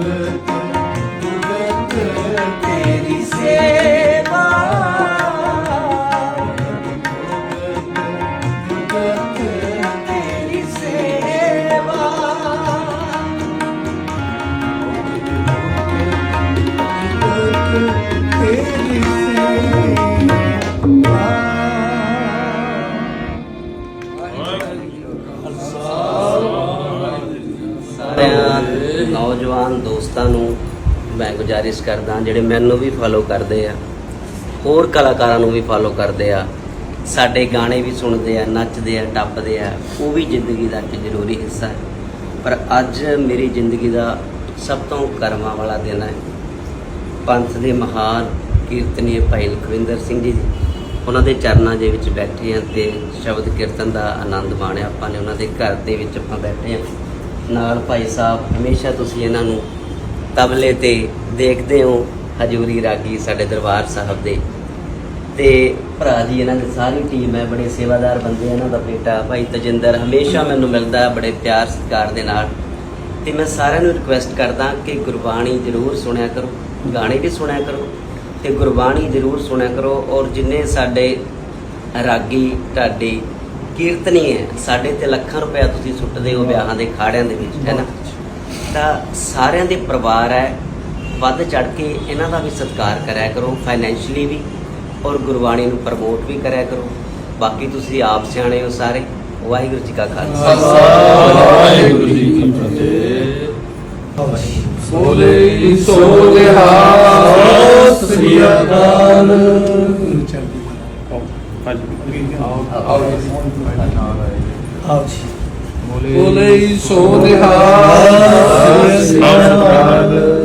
öte ਨੌਜਵਾਨ ਦੋਸਤਾਂ ਨੂੰ ਮੈਂ ਗੁਜ਼ਾਰਿਸ਼ ਕਰਦਾ, ਜਿਹੜੇ ਮੈਨੂੰ ਵੀ ਫਾਲੋ ਕਰਦੇ ਆ, ਹੋਰ ਕਲਾਕਾਰਾਂ ਨੂੰ ਵੀ ਫਾਲੋ ਕਰਦੇ ਆ, ਸਾਡੇ ਗਾਣੇ ਵੀ ਸੁਣਦੇ ਆ, ਨੱਚਦੇ ਆ, ਟੱਪਦੇ ਆ, ਉਹ ਵੀ ਜ਼ਿੰਦਗੀ ਦਾ ਇੱਕ ਜ਼ਰੂਰੀ ਹਿੱਸਾ ਹੈ। ਪਰ ਅੱਜ ਮੇਰੀ ਜ਼ਿੰਦਗੀ ਦਾ ਸਭ ਤੋਂ ਕਰਮਾਂ ਵਾਲਾ ਦਿਨ ਹੈ। ਪੰਥ ਦੇ ਮਹਾਨ ਕੀਰਤਨੀਏ ਭਾਈ ਲਖਵਿੰਦਰ ਸਿੰਘ ਜੀ, ਉਹਨਾਂ ਦੇ ਚਰਨਾਂ ਦੇ ਵਿੱਚ ਬੈਠੇ ਆ ਤੇ ਸ਼ਬਦ ਕੀਰਤਨ ਦਾ ਆਨੰਦ ਮਾਣਿਆ ਆਪਾਂ ਨੇ, ਉਹਨਾਂ ਦੇ ਘਰ ਦੇ ਵਿੱਚ ਆਪਾਂ ਬੈਠੇ ਹਾਂ ਨਾਲ ਭਾਈ ਸਾਹਿਬ, ਹਮੇਸ਼ਾ ਤੁਸੀਂ ਇਹਨਾਂ ਨੂੰ ਤਬਲੇ ਤੇ ਦੇਖਦੇ ਹੋ, ਹਜੂਰੀ ਰਾਗੀ ਸਾਡੇ ਦਰਬਾਰ ਸਾਹਿਬ ਦੇ। ਤੇ ਭਰਾ ਜੀ, ਇਹਨਾਂ ਦੀ ਸਾਰੀ ਟੀਮ ਹੈ, ਬੜੇ ਸੇਵਾਦਾਰ ਬੰਦੇ ਇਹਨਾਂ ਦਾ ਬੇਟਾ ਭਾਈ ਤਜਿੰਦਰ ਹਮੇਸ਼ਾ ਮੈਨੂੰ ਮਿਲਦਾ ਹੈ ਬੜੇ ਪਿਆਰ ਸਤਿਕਾਰ ਦੇ ਨਾਲ। ਤੇ ਮੈਂ ਸਾਰਿਆਂ ਨੂੰ ਰਿਕੁਐਸਟ ਕਰਦਾ ਕਿ ਗੁਰਬਾਣੀ ਜ਼ਰੂਰ ਸੁਣਿਆ ਕਰੋ, ਗਾਣੇ ਵੀ ਸੁਣਿਆ ਕਰੋ, ਤੇ ਗੁਰਬਾਣੀ ਜ਼ਰੂਰ ਸੁਣਿਆ ਕਰੋ, ਔਰ ਜਿੰਨੇ ਸਾਡੇ ਰਾਗੀ, ਢਾਡੀ ਕੀਰਤਨੀ ਹੈ। ਸਾਡੇ ਤੇ ਲੱਖਾਂ ਰੁਪਇਆ ਤੁਸੀਂ ਸੁੱਟਦੇ ਹੋ ਵਿਆਹਾਂ ਦੇ ਖਾੜਿਆਂ ਦੇ ਵਿੱਚ ਹੈ ਨਾ? ਤਾਂ ਸਾਰਿਆਂ ਦੇ ਪਰਿਵਾਰ ਹੈ ਵੱਧ ਚੜ ਕੇ ਇਹਨਾਂ ਦਾ ਵੀ ਸਤਿਕਾਰ ਕਰਿਆ ਕਰੋ ਫਾਈਨੈਂਸ਼ਲੀ ਵੀ ਔਰ ਗੁਰਬਾਣੀ ਨੂੰ ਪ੍ਰਮੋਟ ਵੀ ਕਰਿਆ ਕਰੋ। ਬਾਕੀ ਤੁਸੀਂ ਆਪ ਸਿਆਣੇ ਹੋ ਸਾਰੇ ਵਾਹਿਗੁਰੂ ਜੀ ਕਾ ਖਾਲਸਾ। ਵਾਹਿਗੁਰੂ ਜੀ ਕੀ ਫਤਿਹ। ਬੋਲੇ ਸੋ ਨਿਹਾਲ ਸ੍ਰੀ ਅਕਾਲ। ਬੋਲੇ ਸੋ ਨਿਹਾਲ। ਸ੍ਰੀ ਅਕਾਲ।